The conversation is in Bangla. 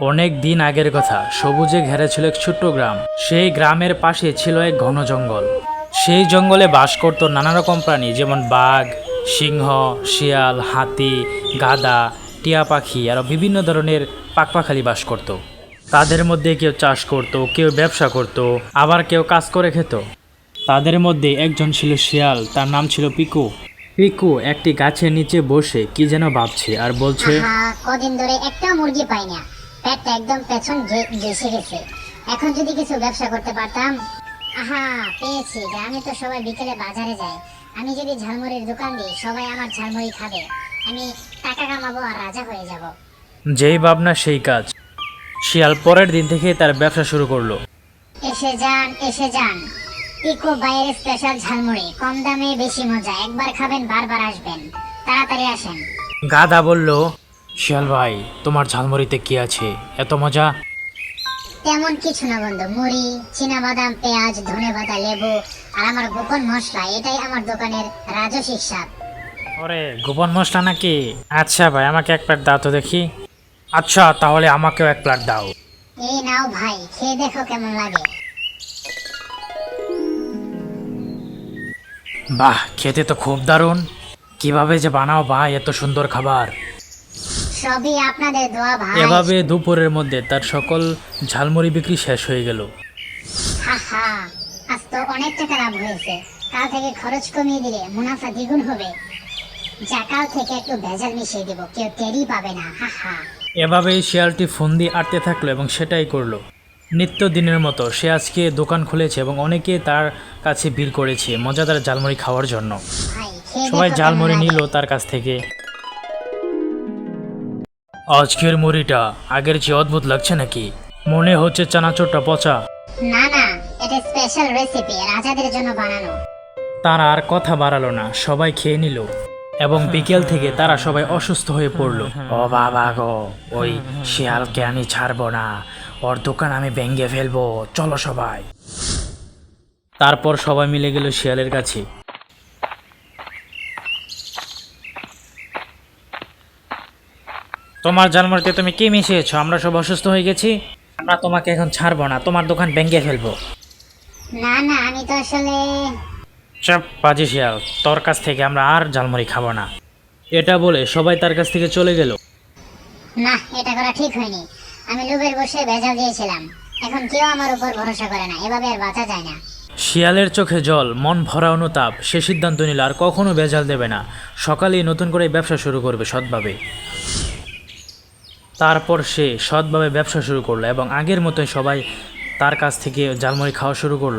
অনেক দিন আগের কথা, সবুজে ঘেরা ছিল এক ছোট্ট গ্রাম। সেই গ্রামের পাশে ছিল এক ঘন জঙ্গল। সেই জঙ্গলে বাস করত নানা রকম প্রাণী, যেমন বাঘ, সিংহ, শিয়াল, হাতি গাদা টিয়া পাখি আরও বিভিন্ন ধরনের পাকপাখালি বাস করত। তাদের মধ্যে কেউ চাষ করত, কেউ ব্যবসা করত, আবার কেউ কাজ করে খেত। তাদের মধ্যে একজন ছিল শিয়াল, তার নাম ছিল পিকু। পিকু একটি গাছের নিচে বসে কি যেন ভাবছে আর বলছে কদিন ধরে একটা মুরগি পাই না। পেটটা একদম পেছন ঘে- গেছে। এখন যদি কিছু ব্যবসা করতে পারতাম আহা পেয়েছি গ্রামে তো সবাই বিকেলে বাজারে যায়। আমি যদি ঝালমুড়ির দোকান দিই সবাই আমার ঝালমুড়ি খাবে। আমি টাকা কামাবো আর রাজা হয়ে যাব। যেই ভাবনা সেই কাজ। শিয়াল পরের দিন থেকে তার ব্যবসা শুরু করল। এসে যান এসে যান। ইকো বাইরের স্পেশাল ঝালমুড়ি কম দামে বেশি মজা। একবার খাবেন বারবার আসবেন। তাড়াতাড়ি আসেন। গাধা বলল শিয়াল ভাই তোমার ঝালমুড়িতে কি আছে? এত মজা? তেমন কিছু না বন্ধু মুড়ি বাদাম পেঁয়াজ ধনে পাতা লেবু আর আমার গোপন মশলা এটাই আমার দোকানের রাজসিক স্বাদ ওরে গোপন মশলা নাকি? আচ্ছা ভাই আমাকে এক প্লেট দাও তো দেখি। আচ্ছা তাহলে আমাকেও এক প্লেট দাও। এই নাও ভাই খেয়ে দেখো কেমন লাগে। বাহ খেতে তো খুব দারুণ। কীভাবে যে বানাও ভাই এত সুন্দর খাবার। সবই আপনাদের দোয়া ভাই। এভাবে দুপুরের মধ্যে তার সকল ঝালমুড়ি বিক্রি শেষ হয়ে গেল। আজ তো অনেক টাকা লাভ হয়েছে। কাল থেকে খরচ কমিয়ে দিলে মুনাফা দ্বিগুণ হবে। যা কাল থেকে একটু ভেজাল মিশিয়ে দেবো কেউ টেরই পাবে না এভাবেই শিয়ালটি ফোন দিয়ে আটতে থাকল এবং সেটাই করল। নিত্য দিনের মতো সে আজকে দোকান খুলেছে এবং অনেকে তার কাছে ভিড় করেছে মজাদার ঝালমুড়ি খাওয়ার জন্য। সবাই ঝালমুড়ি নিল তার কাছ থেকে। আজকের মুড়িটা আগের চেয়ে অদ্ভুত লাগছে নাকি? মনে হচ্ছে চানাচোরটা পচা। না না এটা স্পেশাল রেসিপি রাজাদের জন্য বানানো। তারা আর কথা বাড়ালো না সবাই খেয়ে নিল। এবং বিকেল থেকে তারা সবাই অসুস্থ হয়ে পড়ল। ও বাবা গো ওই শিয়ালকে আমি ছাড়বো না। ওর দোকান আমি ভেঙে ফেলব। চলো সবাই। তারপর সবাই মিলে গেল শিয়ালের কাছে। তোমার জালমারিতে তুমি কি মিশিয়েছো? আমরা সব অসুস্থ হয়ে গেছি। আমরা তোমাকে এখন ছাড়বো না। তোমার দোকান ভেঙে ফেলব। না না আমি তো আসলে চাপ বাজি শিয়াল। তোর কাছ থেকে আমরা আর ঝালমুড়ি খাব না। এটা বলে সবাই তার কাছ থেকে চলে গেল। না এটা করা ঠিক হয়নি। আমি লোভের বসে ভেজাল দিয়েছিলাম। এখন কেউ আমার উপর ভরসা করে না। এভাবে আর বাঁচা যায় না। শিয়ালের চোখে জল মন ভরা অনুতাপ সে সিদ্ধান্ত নিল আর কখনো বেজাল দেবে না। সকালেই নতুন করে ব্যবসা শুরু করবে সৎভাবে। তারপর সে সৎভাবে ব্যবসা শুরু করল এবং আগের মতোই সবাই তার কাছ থেকে জালমুড়ি খাওয়া শুরু করল।